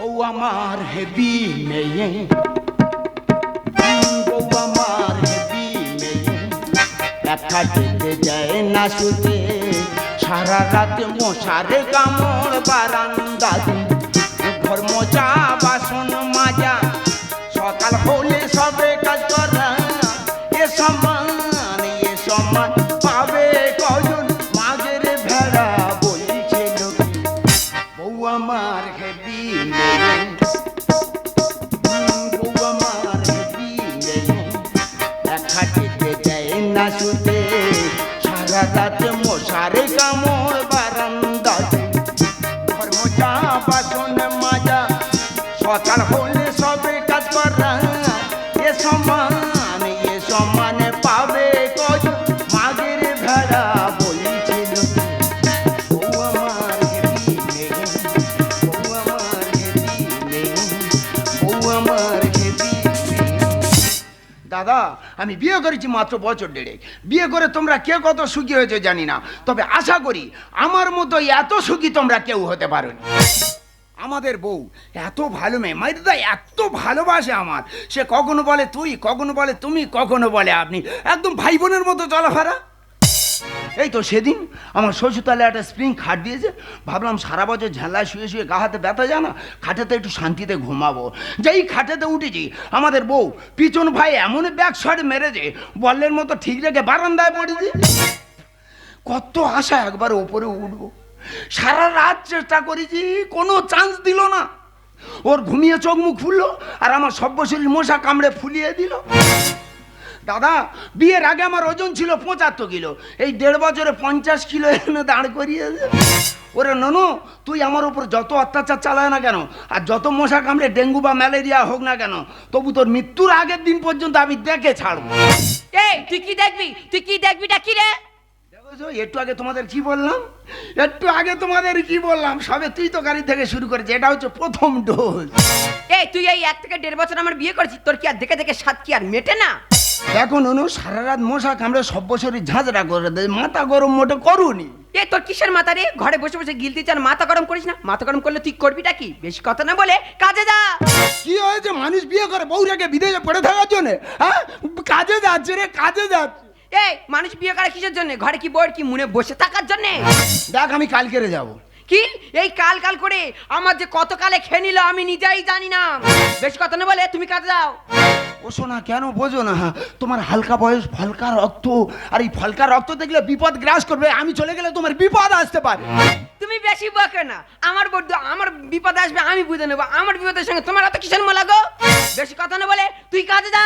বউ আমার হেবি মেয়ে। একা যেতে যায় না শুতে। সারা রাত মশারে কামড় বারান্দা ঘর মজা বাসন সারা করেছি মাত্র বছর দেড়েক। বিয়ে করে তোমরা কে কত সুখী হয়েছে জানি না। তবে আশা করি আমার মতো এত সুখী তোমরা কেউ হতে পারো আমাদের বউ এত ভালো মেয়ে। মাইদা এত ভালোবাসে আমার। সে কখনো বলে তুই, কখনো বলে তুমি, কখনো বলে আপনি। একদম ভাই বোনের মতো চলাফেরা। এই তো সেদিন আমার শ্বশুরতলে একটা স্প্রিং খাট দিয়েছে। ভাবলাম সারা বছর ঝালা শুয়ে শুয়ে গা হাতে ব্যথা যায় না, খাটেতে একটু শান্তিতে ঘুমাবো। যেই খাটেতে উঠেছি, আমাদের বউ পিছন ভাই এমন ব্যাগ শট মেরেছে, বলের মতো ঠিক রেখে বারান্দায় পড়েছে কত আশা একবার ওপরে উঠবো। সারা রাত চেষ্টা করেছি, কোনো চান্স দিল না। ওর ঘুমিয়ে চোখ মুখ ফুললো আর আমার সব্য শরীর মশা কামড়ে ফুলিয়ে দিল। দাদা, বিয়ের আগে আমার ওজন ছিল পঁচাত্তর কিলো। এই দেড় বছরে পঞ্চাশ কিলো এনে দাঁড় করিয়েছে। ওরে ননু, তুই আমার উপর যত অত্যাচার চালায় না কেন, আর যত মশা কামড়ে ডেঙ্গু বা ম্যালেরিয়া হোক না কেন, তবু তোর মৃত্যুর আগের দিন পর্যন্ত আমি দেখে ছাড়বো। তুই কি দেখবি? তুই কি দেখবি? কি রে। দেখেছ একটু আগে তোমাদের কি বললাম? একটু আগে তোমাদের কি বললাম? সবে তুই তো গাড়ি থেকে শুরু করেছে এটা হচ্ছে প্রথম ডোজ এই তুই এই এক থেকে দেড় বছর আমার বিয়ে করেছিস তোর কি আর দেখে দেখে সাত কি আর মেটে না? এখন অনু সারা রাত মশা কামড়ে সব বছরই ঝাঁঝরা করে দেয় মাথা গরম মোটে করুনি। এ তোর কিসের মাথা রে? ঘরে বসে বসে গিলতি চান মাথা গরম করিস না? মাথা গরম করলে তুই করবিটা কি? বেশি কথা না বলে কাজে যা। কি হয়েছে? মানুষ বিয়ে করে বউ রেখে বিদেশে পড়ে থাকার জন্য হ্যাঁ? কাজে যাচ্ছে রে কাজে যাচ্ছে। এই মানুষ বিয়ে করে কিসের জন্য? ঘরে কি বউয়ের কি মনে বসে থাকার জন্য? দেখ আমি কালকেরে যাব। কি? এই কাল কাল করে আমার যে কত কালে খেয়ে নিল আমি নিজেই জানি না। বেশি কথা না বলে তুমি কাজে যাও। ও শোনা কেন বোঝো না? তোমার হালকা বয়স ফলকা রক্ত আর এই ফলকা রক্ত দেখলে বিপদ গ্রাস করবে আমি চলে গেলে তোমার বিপদ আসতে পারে। তুমি বেশি বকে না। আমার বড্ড আমার বিপদ আসবে আমি বুঝে নেব। আমার বিপদের সঙ্গে তোমার এত কিসের মোলা গো? বেশি কথা না বলে তুই কাজে যা।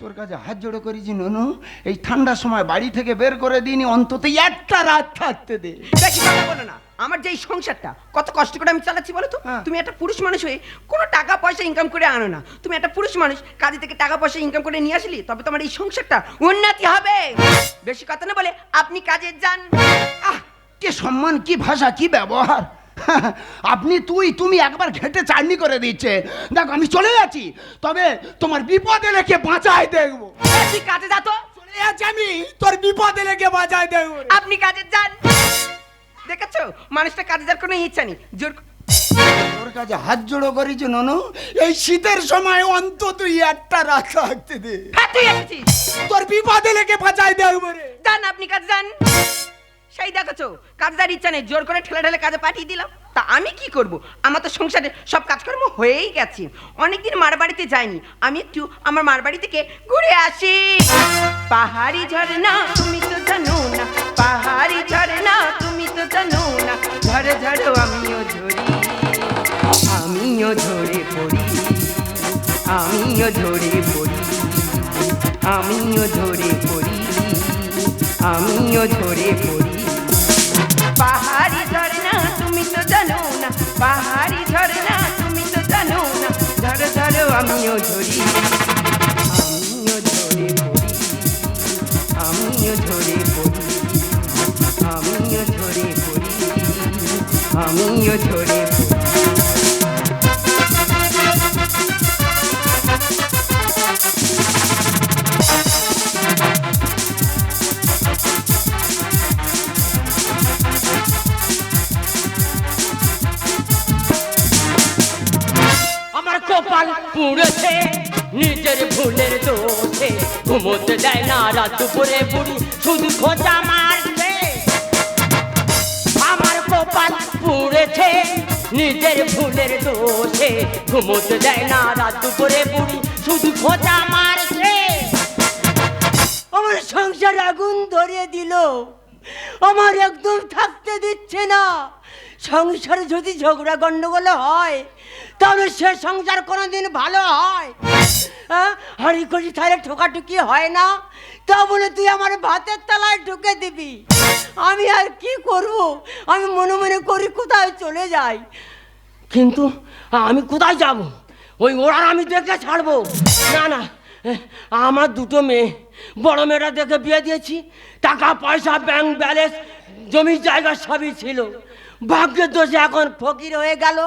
তোর কাছে হাত জোড়ো করেছি ননু। এই ঠান্ডার সময় বাড়ি থেকে বের করে দিইনি অন্তত একটা রাত থাকতে দে। বেশি কথা বলো না। আমার যে এই সংসারটা কত কষ্ট করে আমি চালাচ্ছি বলো তো? হ্যাঁ। তুমি একটা পুরুষ মানুষ হয়ে কোনো টাকা পয়সা ইনকাম করে আনো না। তুমি একটা পুরুষ মানুষ কাজে থেকে টাকা পয়সা ইনকাম করে নিয়ে আসলি তবে তোমার এই সংসারটা উন্নতি হবে। বেশি কথা না বলে আপনি কাজে যান। আহ কি সম্মান কি ভাষা কি ব্যবহার? আপনি তুই তুমি একবার ঘেটে চাটনি করে দিচ্ছে। দেখো আমি চলে যাচ্ছি তবে তোমার বিপদে লেখে বাঁচায় দেখব। তুই কাজে যা তো। চলে যাচ্ছি আমি তোর বিপদে লেখে বাঁচায় দেখব। আপনি কাজে যান। দেখেছ? মানুষটা কাজে যাওয়ার কোনো ইচ্ছা নেই। জোর তোর কাছে হাত জোড়ো করেছি ননু? এই শীতের সময় অন্তত একটা রাত থাকতে দে। হ্যাঁ তুই এসেছিস। তোর বিপদে বাঁচায় দেখব রে যান আপনি কাজে যান। সেই দেখেছ? কাজ যার ইচ্ছা নেই। জোর করে ঠেলে ঠেলে কাজে পাঠিয়ে দিলাম। তা আমি কি করব? আমার তো সংসারে সব কাজকর্ম হয়েই গেছে। অনেকদিন মার বাড়িতে যাইনি। আমি একটু আমার মার বাড়ি থেকে ঘুরে আসি। পাহাড়ি ঝরনা তুমি তো জানো না। পাহাড়ি ঝরনা জানো না, ঝড়ে ঝড়ে আমিও ঝরে পড়ি, আমিও ঝরে পড়ি, আমিও ঝরে পড়ি, আমিও ঝরে পড়ি। পাহাড়ি ঝরনা তুমি তো জানো না, পাহাড়ি ঝরনা তুমি তো জানো না ধরো ধরো আমিও ঝরি আমিও ঝরে ভুলের দোষে ঘুমোতে দেয় না রাত দুপুরে বুড়ি, শুধু খোঁজা মারছে। আমার সংসার আগুন ধরিয়ে দিল। আমার একদম থাকতে দিচ্ছে না। সংসারে যদি ঝগড়া গন্ডগোল হয়, তাহলে সে সংসার কোনোদিন ভালো হয়। হ্যাঁ হাঁড়ি করি তাহলে ঠোকাঠুকি হয় না। তা বলে তুই আমার ভাতের তলায় ঢুকে দিবি। আমি আর কি করব? আমি মনে মনে করি কোথায় চলে যাই। কিন্তু আমি কোথায় যাব? ওই ওরা আমি দেখে ছাড়বো। না না আমার দুটো মেয়ে। বড় মেয়েটা দেখে বিয়ে দিয়েছি। টাকা, পয়সা ব্যাংক ব্যালেন্স জমি জায়গা সবই ছিল। ভাগ্যের দোষে এখন ফকির হয়ে গেল।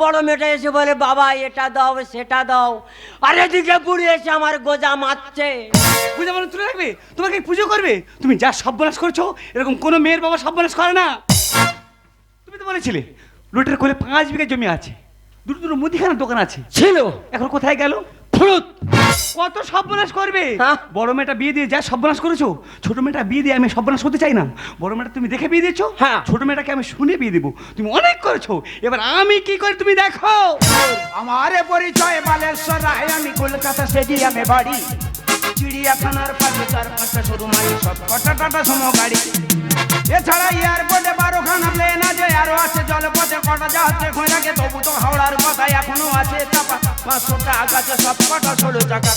বড় মেয়েটা এসে বলে, বাবা, এটা দাও, সেটা দাও। আর এদিকে বুড়ি এসে আমার গোজা মারছে। পূজা মানে তুলে রাখবে? তোমাকে পুজো করবে? তুমি যা সর্বনাশ করছ, এরকম কোনো মেয়ের বাবা সর্বনাশ করে না। তুমি তো বলেছিলে লোটের কোলে পাঁচ বিঘা জমি আছে। দুটো দুটো মুদিখানার দোকান আছে। ছিল। এখন কোথায় গেল? ফুরুত। কত সর্বনাশ করবে? হ্যাঁ। বড় মেয়েটা বিয়ে দিয়ে যা সর্বনাশ করেছ ছোট মেয়েটা বিয়ে দিয়ে আমি সর্বনাশ হতে চাই না। বড় মেয়েটা তুমি দেখে বিয়ে দিয়েছ? হ্যাঁ। ছোট মেয়েটাকে আমি শুনে বিয়ে দেবো। তুমি অনেক করেছ। এবার আমি কি করে তুমি দেখো? আমারে পরিচয় বালেশ্বর রায় আমি কলকাতা স্টেডিয়ামে বাড়ি। চিড়িয়াখানার পাশে চার পাঁচটা শোরুম আছে সব। কটা টাটা সমো গাড়ি। এছাড়া এয়ারপোর্টে বারোখানা প্লেন আছে, আরও আছে জলপথে কটা যাচ্ছে খোঁজাকে তবু তো হাওড়ার কথা এখনও আছে চাপা। পাঁচশো টাকা সব কটা ষোলো টাকা।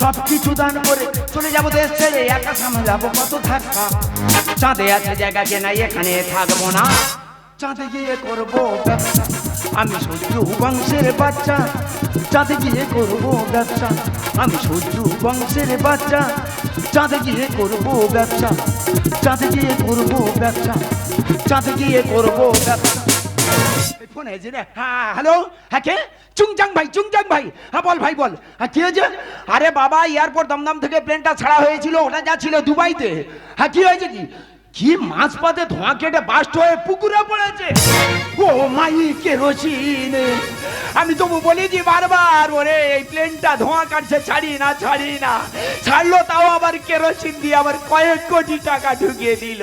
সব কিছু দান করে চলে যাব দেশ ছেড়ে, একা সামনে যাব কত ধাক্কা। চাঁদে আছে জায়গা নাই এখানে থাকব না। চাঁদে গিয়ে করব ব্যবসা। আমি সূর্য বংশের বাচ্চা। চাঁদে গিয়ে করব ব্যবসা। আমি সূর্য বংশের বাচ্চা। চাঁদে গিয়ে করব ব্যবসা। চাঁদে গিয়ে করব ব্যবসা। চাঁদে গিয়ে করব ব্যবসা। ফোন হয়েছে রে হ্যাঁ হ্যালো হ্যাঁ কে? চুংচাং ভাই চুংচাং ভাই। হ্যাঁ বল ভাই, বল। হ্যাঁ কি হয়েছে? আরে বাবা, এয়ারপোর্ট দমদম থেকে প্লেনটা ছাড়া হয়েছিল, ওটা যাচ্ছিল দুবাইতে। হ্যাঁ কি হয়েছে কি? কি মাছ পাতে ধোঁয়া কেটে বাস্ট হয়ে পুকুরে পড়েছে? ও মাই কেরোসিন আমি তবু বলি বলেছি বারবার ওরে এই প্লেনটা ধোঁয়া কাটছে ছাড়ি না ছাড়ি না। ছাড়লো তাও আবার কেরোসিন দিয়ে আবার কয়েক কোটি টাকা ঢুকিয়ে দিল।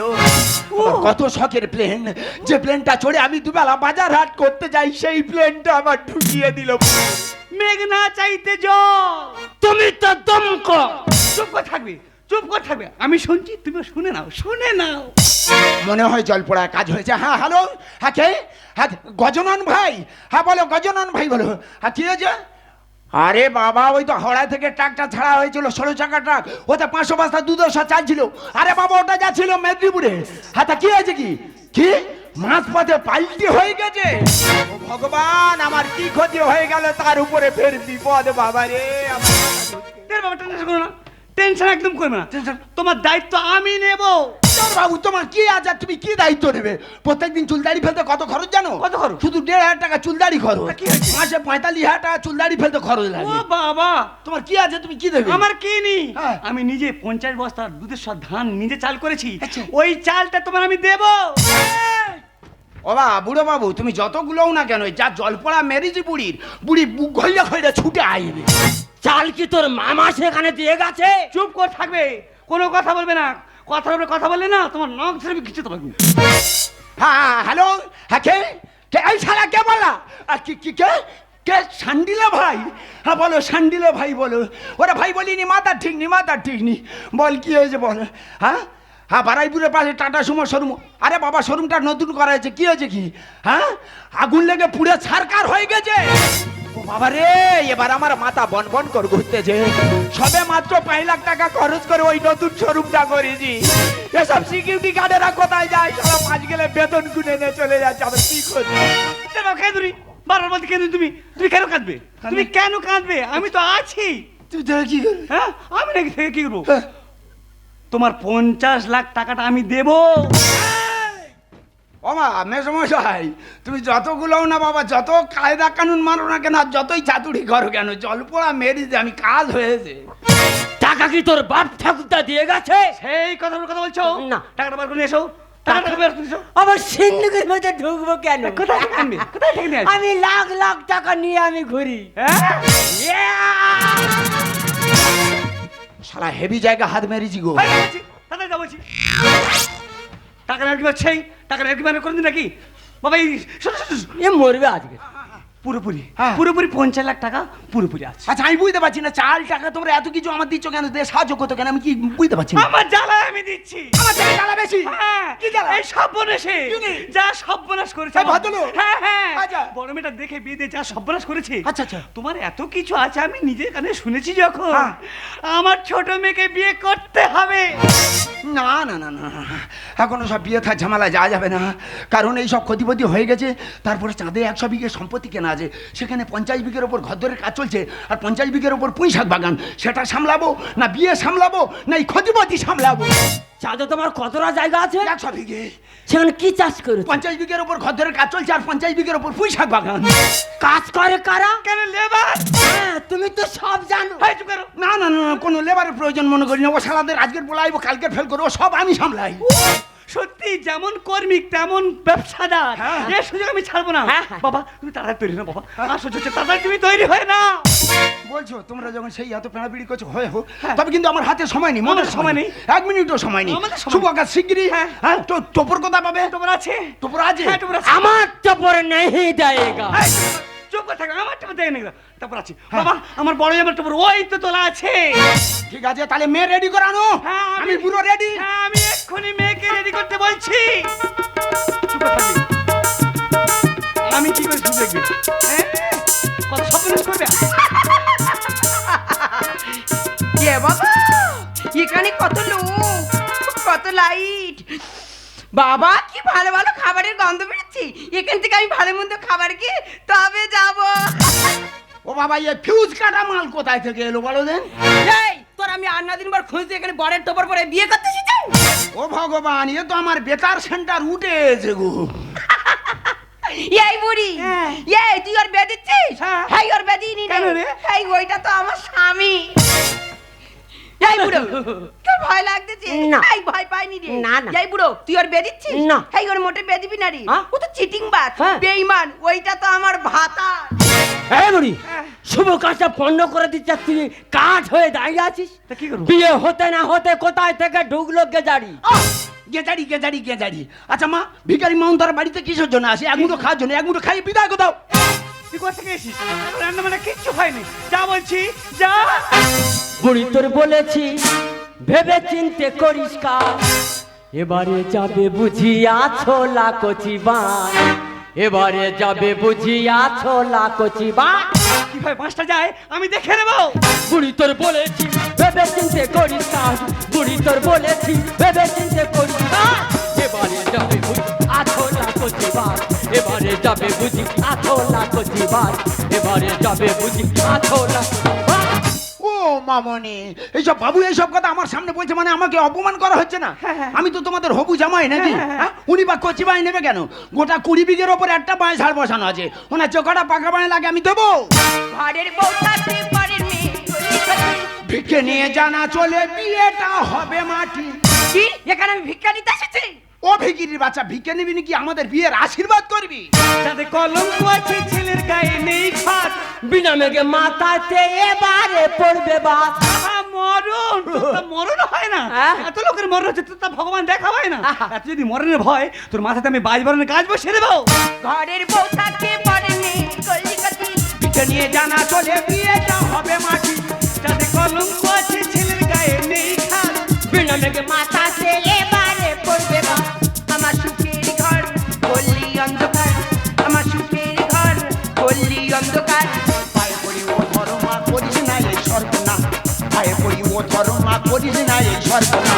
কত শখের প্লেন যে প্লেনটা চড়ে আমি দুবেলা বাজার হাট করতে যাই সেই প্লেনটা আবার ঢুকিয়ে দিল। মেঘ না চাইতে জল। তুমি তো দমক চুপ থাকবে। চুপ করে থাকবে। আমি শুনছি তুমি শুনে নাও শুনে নাও। মনে হয় জল পড়ার কাজ হয়েছে। হ্যাঁ হ্যালো হ্যাঁ কে? হ্যাঁ গজনন ভাই। হ্যাঁ বলো গজনন ভাই বলো। হ্যাঁ কি হয়েছে? আরে বাবা ওই তো হাওড়া থেকে ট্রাকটা ছাড়া হয়েছিল ষোলো চাকা ট্রাক। ওতে পাঁচশো বস্তা দুধসা চাল ছিল। আরে বাবা ওটা যাচ্ছিল মেদিনীপুরে। হ্যাঁ তা কি হয়েছে কি? কি? মাছ পথে পাল্টি হয়ে গেছে? ভগবান আমার কি ক্ষতি হয়ে গেল? তার উপরে ফের বিপদ বাবা রে আমার বাবা টেনশন করো না টেনশন একদম করবে না। তোমার দায়িত্ব আমি নেব। বাবু তোমার কি আছে? আর তুমি কি দায়িত্ব নেবে? প্রত্যেকদিন চুলদাড়ি ফেলতে কত খরচ জানো? কত খরচ? শুধু দেড় হাজার টাকা চুলদাড়ি খরচ। তা কি মাসে পঁয়তাল্লিশ হাজার টাকা চুলদাড়ি ফেলতে খরচ লাগে। ও বাবা! তোমার কি আছে? তুমি কি দেবে? আমার কি নেই? হ্যাঁ। আমি নিজে পঞ্চাশ বস্তা দুধের সব ধান নিজে চাল করেছি। আচ্ছা। ওই চালটা তোমার আমি দেব। ও বা বুড়ো বাবু তুমি যতগুলোও না কেন যা জল পড়া মেরেছি বুড়ির বুড়ি বুক ঘইলে ঘইলে ছুটে আইবে। চাল কি তোর মামা সেখানে দিয়ে গেছে? চুপ করে থাকবে কোনো কথা বলবে না। কথা বলবে কথা বললে না তোমার নখ ধরে আমি খিচে তোমাকে হ্যাঁ হ্যালো হ্যাঁ কে? কে? এই শালা কে বলা আর কি কি কে? কে? সান্ডিলা ভাই। হ্যাঁ বলো সান্ডিলা ভাই বলো। ওরা ভাই বলিনি মাথা ঠিক নি মাথা ঠিক নি। বল কি হয়েছে বল? হ্যাঁ? হ্যাঁ বারাইপুরের পাশে টাটা সুমো শোরুম। আরে বাবা শোরুমটা নতুন করা হয়েছে কি হয়েছে কি? হ্যাঁ? আগুন লেগে পুড়ে ছারকার হয়ে গেছে। বাবা রে এবার আমার মাথা বন বন করে ঘুরতেছে। সবে মাত্র পাঁচ লাখ টাকা খরচ করে ওই নতুন শোরুমটা করেছি। এসব সিকিউরিটি গার্ডেরা কোথায় যায়? সারা পাঁচ গেলে বেতন গুনে নিয়ে চলে যাচ্ছে আমার কি করছি কেঁদুরি বারবার বলতে কেন তুমি তুমি কেন কাঁদবে? তুমি কেন কাঁদবে? আমি তো আছি। তুই দেখে কি করবি? হ্যাঁ আমি নাকি থেকে কি করব? হ্যাঁ। তোমার পঞ্চাশ লাখ টাকাটা আমি দেবো। ওমা মেসমশাই তুমি যতগুলো না বাবা যত কায়দা কানুন মানো না কেন যতই চাতুরি করো কেন জল পোড়া মেরেছে আমি কাজ হয়েছে। টাকা কি তোর বাপ ঠাকুরদা দিয়ে গেছে? সেই কথার কথা বলছো? না। টাকাটা বার করে এসো। আবার সিন্ধুকের মধ্যে ঢুকবো কেন? আমি লাখ লাখ টাকা নিয়ে আমি ঘুরি। হ্যাঁ? শালা হেভি জায়গা হাত মেরেছি গো। বলছি। টাকা নাকি পাচ্ছেই টাকা মানে করে দিন নাকি বাবা এই। মরবে আজকে পুরোপুরি। হ্যাঁ। পুরোপুরি পঞ্চাশ লাখ টাকা পুরোপুরি আছে। আচ্ছা আমি বুঝতে পারছি না চাল টাকা তোমরা এত কিছু আমার দিচ্ছ কেন? দিয়ে সাহায্য করতো কেন? আমি কি বুঝতে পারছি না? আমার জ্বালায় আমি দিচ্ছি। আমার থেকে জ্বালা বেশি? হ্যাঁ, কি জ্বালা? এই সর্বনাশে? যা সর্বনাশ করেছে। ভদ্রলোক? হ্যাঁ হ্যাঁ। আচ্ছা। বড় মেয়েটা দেখে বিয়ে দিয়ে যা সর্বনাশ করেছে। আচ্ছা, আচ্ছা। তোমার এত কিছু আছে আমি নিজের কানে শুনেছি যখন। হ্যাঁ। আমার ছোট মেয়েকে বিয়ে করতে হবে। না না না না এখনও সব বিয়ে থাক ঝামেলা যাওয়া যাবে না। কারণ এই সব ক্ষতিপতি হয়ে গেছে। তারপরে চাঁদে একশো বিঘে সম্পত্তি কেনা আছে। সেখানে পঞ্চাশ বিঘের ওপর ঘরদরের কাজ চলছে আর পঞ্চাশ বিঘের ওপর পুঁই শাক বাগান। সেটা সামলাবো না বিয়ে সামলাবো না এই ক্ষতিপতি সামলাবো। চাঁদে তোমার কতটা জায়গা আছে? একশো বিঘে। সেখানে কি চাষ করে পঞ্চাশ বিঘের ওপর ঘরদরের কাজ চলছে আর পঞ্চাশ বিঘের ওপর পুঁই শাক বাগান। কাজ করে কারা? কেন লেবার? হ্যাঁ তুমি তো সব জানো। না না না, কোনো লেবারের প্রয়োজন মনে করি না। ও সালাদের আজকের বলাইবো কালকে ফেল করব সব আমি সামলাই। সত্যি যেমন কর্মিক তেমন ব্যবসাদার। হ্যাঁ। এ সুযোগ আমি ছাড়বো না। হ্যাঁ, হ্যাঁ। বাবা তুমি তাড়াতাড়ি তৈরি না বাবা। আসো হচ্ছে তাড়াতাড়ি তুমি তৈরি হয় না বলছো তোমরা যখন সেই এত পেড়াপিড়ি করছ হয়ে হোক। তবে কিন্তু আমার হাতে সময় নেই মনের সময় নেই। এক মিনিটও সময় নেই। শুভ কাজ শিগগিরই। হ্যাঁ। হ্যাঁ তো তোপর কথা পাবে? তোমার আছে। তোপর আছে? হ্যাঁ তোমার আছে। আমার তো পরে নেই এই, চুপ করে থাকো আমার টাকা দেয় না তারপর আছে। হ্যাঁ। বাবা আমার বড় জামার টাপর ওই তো তোলা আছে। ঠিক আছে তাহলে মেয়ে রেডি করানো হ্যাঁ, আমি- পুরো রেডি হ্যাঁ আমি এক্ষুনি মেয়েকে রেডি করতে বলছি। চুপ থাকবি। আমি কি করে শুনে দেখবি? হ্যাঁ? কত স্বপ্ন করবে। এ বাবা এখানে কত লোক কত লাইট বাবা কি ভালো ভালো খাবারের গন্ধ বেরোচ্ছে। এখান থেকে আমি ভালো মন্দ খাবার খেয়ে তবে যাব। ও বাবা ইয়ে ফিউজ কাটা মাল কোথায় থেকে এলো বলো দেন এই তোর আমি আন্না দিন বার খুঁজছি এখানে বরের টোপর পরে বিয়ে করতে এসেছি ও ভগবান এ তো আমার বেতার সেন্টার উঠে এসে গো এই বুড়ি হ্যাঁ। এই তুই ওর বেয়ে দিচ্ছিস হ্যাঁ। হ্যাঁ ওর বেদিনি না? এই ওইটা তো আমার স্বামী এই বুড়ো তোর ভয় লাগতেছে? না। এই ভয় পাইনি রে। না, না। এই বুড়ো তুই ওর বেয়ে দিচ্ছিস? না। এই ওর মোটে বেয়ে দিবি না রে। হ্যাঁ? ও তো চিটিং বাজ। হ্যাঁ। বেঈমান ওইটা তো আমার ভাতা। এই বুড়ি শুভ কাজটা পণ্য করে দিচ্ছে তুই কাঠ হয়ে দাঁড়িয়ে আছিস? তা কি করব? বিয়ে হতে না হতে কোথায় থেকে ঢুকলো গেজারি? গেজারি গেজারি গেজারি। আচ্ছা মা ভিখারি মাউন বাড়িতে কিসের জন্য আসে এক মুঠো খাওয়ার জন্য এক মুঠো খাইয়ে বিদায় কোথাও তুই কোথা থেকে এসিস রান্না মানে কিচ্ছু হয়নি। যা বলছি যা। বুড়ি তোর বলেছি ভেবে চিনতে করিস কাজ। এবারে যাবে বুঝিয়া ছোলা কচি বান। এবারে যাবে বুঝিয়া ছোলা কচি বান। কীভাবে পাঁচটা যায় আমি দেখে নেব। বুড়ি তোর বলেছি ভেবে চিনতে করিস কাজ। বুড়ি তোর বলেছি ভেবে চিনতে করিস কাজ। এবারে যাবে বুঝি আছোলা কচি বান। এবারে যাবে বুঝি আছোলা কচি বান এবারে যাবে বুঝি আছোলা ও মামনি এইসব বাবু এইসব কথা আমার সামনে বলছে মানে আমাকে অপমান করা হচ্ছে না? আমি তো তোমাদের হবু জামাই নাকি? হ্যাঁ? উনি বা কচি বাই নেবে কেন? গোটা কুড়ি বিঘের ওপর একটা বাঁশ ঝাড় বসানো আছে। ওনার চোখাটা পাকা বাঁশ লাগে আমি দেবো। ঘরের বউ থাকতে। ভিক্ষে নিয়ে জানা চলে বিয়েটা হবে মাটি। কি? এখানে আমি ভিক্ষা নিতে এসেছি? ও ভিকিরির বাচ্চা ভিক্ষে নিবি নাকি আমাদের বিয়ের আশীর্বাদ করবি? যাতে কলঙ্ক আছে ছেলের গায়ে নেই খাট বিনা মেঘে মাথাতে এবারে পড়বে বাস আহা, মরণ তোর তা মরণ হয় না। হ্যাঁ। এত লোকের মরণ হচ্ছে তোর তা ভগবান দেখা হয় না। এত যদি মরণের ভয় তোর মাথাতে আমি বাজ বারণের কাজ বসে দেবো। ঘরের বউ পরের কলিকাতি। নিয়ে জানা চলে বিয়েটা হবে মাটি। যাতে কলঙ্ক আছে ছেলের গায়ে নেই খাট বিনা মেঘে মাথাতে করিস না এই সর্বনা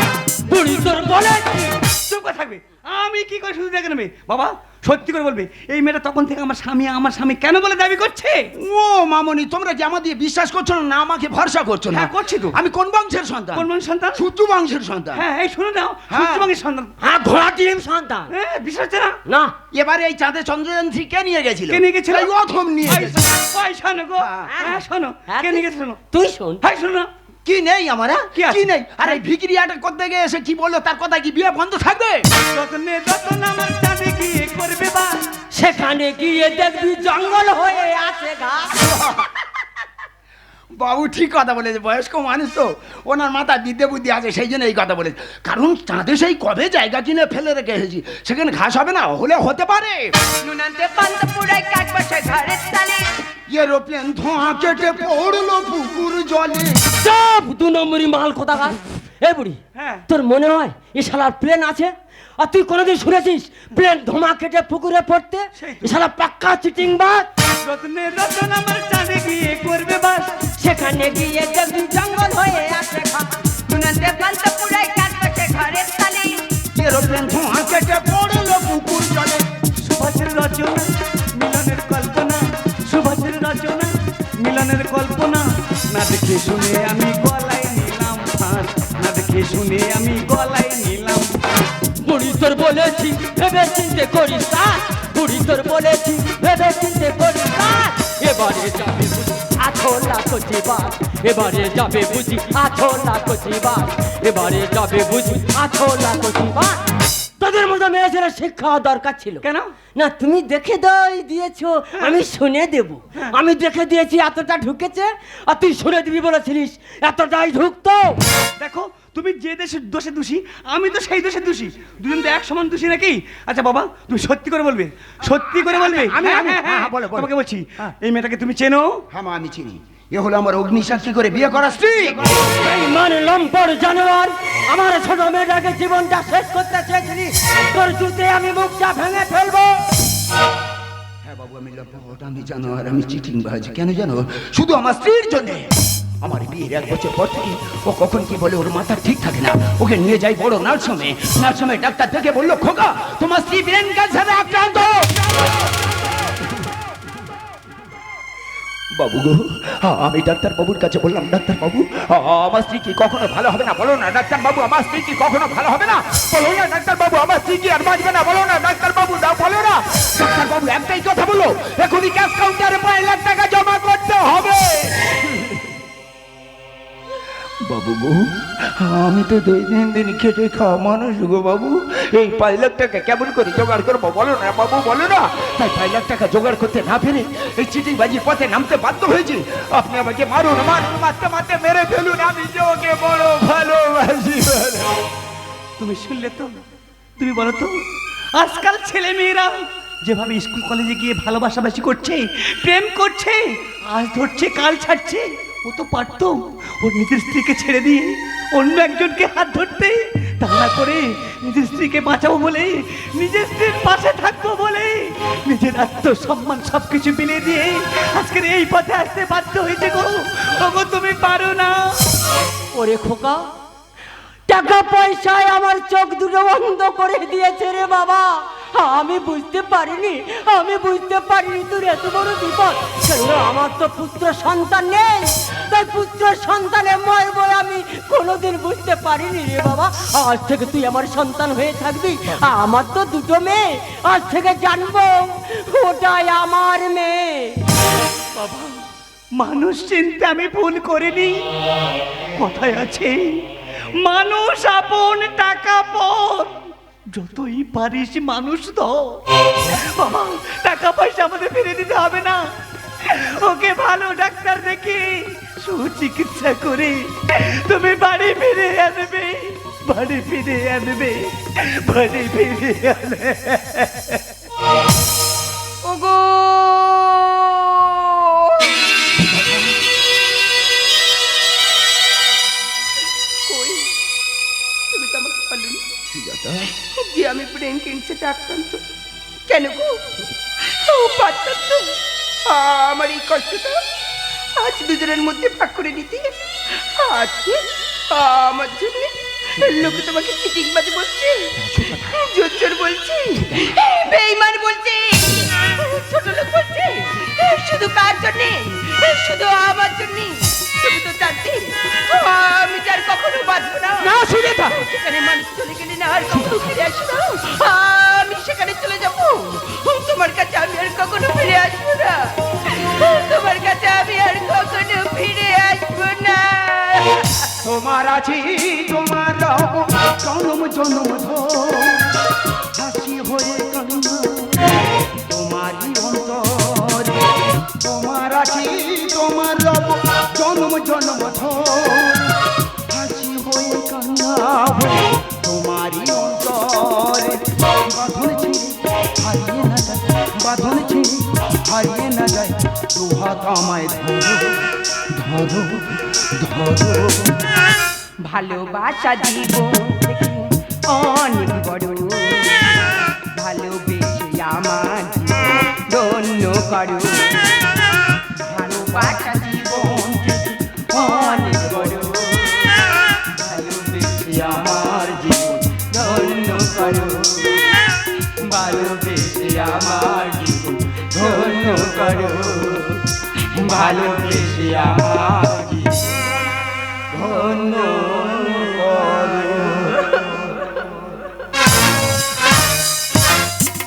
বুড়ি তোর বলেছি চুপ করে থাকবে। আমি কি করে শুধু দেখে নেবে? বাবা সত্যি করে বলবে এই মেয়েটা তখন থেকে আমার স্বামী আমার স্বামী কেন বলে দাবি করছে? ও মামনি তোমরা কি আমার দিয়ে বিশ্বাস করছ না আমাকে ভরসা করছ না। হ্যাঁ, করছি তো। আমি কোন বংশের সন্তান? কোন বংশের সন্তান? সূত্র বংশের সন্তান। হ্যাঁ এই শুনে নাও হ্যাঁ। সূর্যবঙ্গের সন্তান। হ্যাঁ ঘোড়া টিম সন্তান। হ্যাঁ বিশ্বাস না? না এবারে এই চাঁদে চন্দ্রযান্ত্রী কে নিয়ে গেছিল? কে নিয়ে গেছিল? এই অথম নিয়ে ওই গেছিল। শোনো, ওই শোনো গো। হ্যাঁ। হ্যাঁ শোনো হ্যাঁ, কে নিয়ে গেছে শোনো তুই শোন। হাই শোনো কি নেই আমার হ্যাঁ? কি আছে? কি নেই? আরে ভিকিরি আটা করতে গিয়ে এসে কি বলল? তার কথা কি বিয়ে বন্ধ থাকবে? রতনে রতন আমার চাঁদে গিয়ে করবে বা। সেখানে গিয়ে দেখবি জঙ্গল হয়ে আছে ঘাস বাবু ঠিক কথা বলেছে বয়স্ক মানুষ তো। ওনার মাথায় বিদ্যে বুদ্ধি আছে সেই জন্য এই কথা বলেছে। কারণ চাঁদে সেই কবে জায়গা কিনে ফেলে রেখে এসেছি সেখানে ঘাস হবে না হলে হতে পারে। নুনান্তে পান্ত পুরাই কাক বসে ঘরের তালে। এরোপ্লেন ধোঁয়া কেটে পড়ল পুকুর জলে সব দু নম্বরই মাল কোথাকার এ বুড়ি হ্যাঁ। তোর মনে হয় এ শালার প্লেন আছে আর তুই কোনোদিন শুনেছিস প্লেন ধোমা কেটে পুকুরে পড়তে এ শালা পাক্কা চিটিং বাদ রতনে রতন আমার চাঁদে গিয়ে করবে বাস সেখানে গিয়ে দেখবি জঙ্গল হয়ে ঘাস নুনান্তে পান্ত পুরাই কাক বসে ঘরের তালে। এরোপ্লেন ধোঁয়া কেটে পড়ল পুকুর জলে। মিলনের কল্পনা। না দেখে শুনে আমি গলায় নিলাম ফাঁস না দেখে শুনে আমি গলায় নিলাম। বুড়ি তোর বলেছি, ভেবে চিন্তে করিস কাজ বুড়ি তোর বলেছি, ভেবে চিন্তে করিস কাজ এবারে যাবে বুঝি, আঠোলা কচি বাস এবারে যাবে বুঝি, আঠোলা কচি বাস এবারে যাবে বুঝি তোদের মতো মেয়েছেরা শিক্ষা দরকার ছিল। কেন? না তুমি দেখে দই দিয়েছ আমি শুনে দেব। আমি দেখে দিয়েছি এতটা ঢুকেছে আর তুই শুনে দিবি বলেছিলিস এতটাই ঢুকতো। দেখো তুমি যে দেশের দোষে দোষী আমি তো সেই দোষে দোষী। দুজন তো এক সমান দোষী নাকি? আচ্ছা বাবা তুমি সত্যি করে বলবে সত্যি করে বলবে আমি- হ্যাঁ, হ্যাঁ, হ্যাঁ, হ্যাঁ। তোমাকে বলছি হ্যাঁ। এই মেয়েটাকে তুমি চেনো? হ্যাঁ মা, আমি চিনি। এ হলো আমার অগ্নিসাক্ষী করে বিয়ে করা স্ত্রী মানে লম্পর জানোয়ার আমার ছোট মেয়েটাকে জীবনটা শেষ করতে চেয়েছিলি। তোর জুতে আমি মুখটা ভেঙে ফেলব। হ্যাঁ বাবু আমি লম্পট আমি জানো আর আমি চিটিং বাজ কেন জানো? শুধু আমার স্ত্রীর জন্য। আমার বিয়ের এক বছর পর থেকে ও কখন কি বলে ওর মাথা ঠিক থাকে না। ওকে নিয়ে যাই বড় নার্সমে নার্সমে ডাক্তার থেকে বলল খোকা তোমার স্ত্রী ব্রেন ক্যান্সারে আক্রান্ত। বাবু গো আমি ডাক্তার বাবুর কাছে বললাম ডাক্তার বাবু আমার স্ত্রী কি কখনো ভালো হবে না? বলো না ডাক্তার বাবু আমার স্ত্রী কি কখনো ভালো হবে না? বলো না ডাক্তার বাবু আমার স্ত্রী কি আর বাঁচবে না? বলো না ডাক্তার বাবু না, বলো না। ডাক্তার বাবু একটাই কথা বলো, এখনই ক্যাশ কাউন্টারে পাঁচ লাখ টাকা জমা করতে হবে। বাবু গো, আমি তো দুই তিন দিন খেটে খাওয়া মানুষ গো বাবু। এই পাঁচ লাখ টাকা কেমন করে জোগাড় করব বলো না বাবু, বলো না। তাই পাঁচ লাখ টাকা জোগাড় করতে না পেরে এই চিঠি বাজির পথে নামতে বাধ্য হয়েছি। আপনি আমাকে মারুন মারুন, মারতে মারতে মেরে ফেলুন, আমি যে বড় ভালোবাসি। তুমি শুনলে তো? তুমি বলো তো? আজকাল ছেলে মেয়েরা যেভাবে স্কুল কলেজে গিয়ে ভালোবাসাবাসি করছে, প্রেম করছে, আজ ধরছে, কাল ছাড়ছে ও তো পারতো। ওর নিজের স্ত্রীকে ছেড়ে দিয়ে অন্য একজনকে হাত ধরতে। তা করে নিজের স্ত্রীকে বাঁচাবো বলে, নিজের স্ত্রীর পাশে থাকব বলে, নিজের আত্মসম্মান সব কিছু মিলিয়ে দিয়ে আজকের এই পথে আসতে বাধ্য হয়েছে গো। ওগো, তুমি পারো না। ওরে খোকা, টাকা পয়সায় আমার চোখ দুটো বন্ধ করে দিয়েছে রে বাবা। আমি বুঝতে পারিনি, আমি বুঝতে পারিনি তোর এত বড় বিপদ। আমার তো পুত্র সন্তান নেই, তাই পুত্র সন্তানের ময় বই আমি কোনোদিন বুঝতে পারিনি রে বাবা। আজ থেকে তুই আমার সন্তান হয়ে থাকবি, আমার তো দুটো মেয়ে, আজ থেকে জানব, ওটাই আমার মেয়ে। বাবা, মানুষ চিনতে আমি ভুল করিনি। কথায় আছে, মানুষ আপন টাকা পর যতই পারিস মানুষ তো বাবা টাকা পয়সা আমাদের ফিরে দিতে হবে না। ওকে ভালো ডাক্তার দেখি, সুচিকিৎসা করে। তুমি বাড়ি ফিরে আনবে বাড়ি ফিরে আনবে বাড়ি ফিরে আনবে ওগো! ব্রেন ক্যান্সারে আক্রান্ত কেন গো পারতাম আমার এই কষ্টটা আজ দুজনের মধ্যে ভাগ করে নিতে আজকে আমার জন্য লোকে তোমাকে চিটিং বাজে বলছে জোচ্চর বলছে বেইমান বলছে ছোট লোক বলছে শুধু কার জন্যে শুধু আমার জন্যে তুমি তো জানতে আমি যার কখনো বাঁচবো না। না থাক। সেখানে মানুষ চলে গেলে না আর কখনো ফিরে আসব। আমি সেখানে চলে যাব। তোমার কাছে আমি আর কখনো ফিরে আসব না। তোমার কাছে আমি আর কখনো ফিরে আসব না। তোমার আছি তোমার জনম জনম ধর হাসি হয়ে কান্না। জনম জনম হাসি হয়ে কান্না তোমারই বাঁধন হারিয়ে না যায় বাঁধন হারিয়ে না যায়, দুহাত আমায় ধরো ধরো ধরো। ভালোবাসা থেকে অনেক বড়। ভালোবেসে আমার ধন্য করো। ভালোবাসা করো। ভালোবেসে আমার।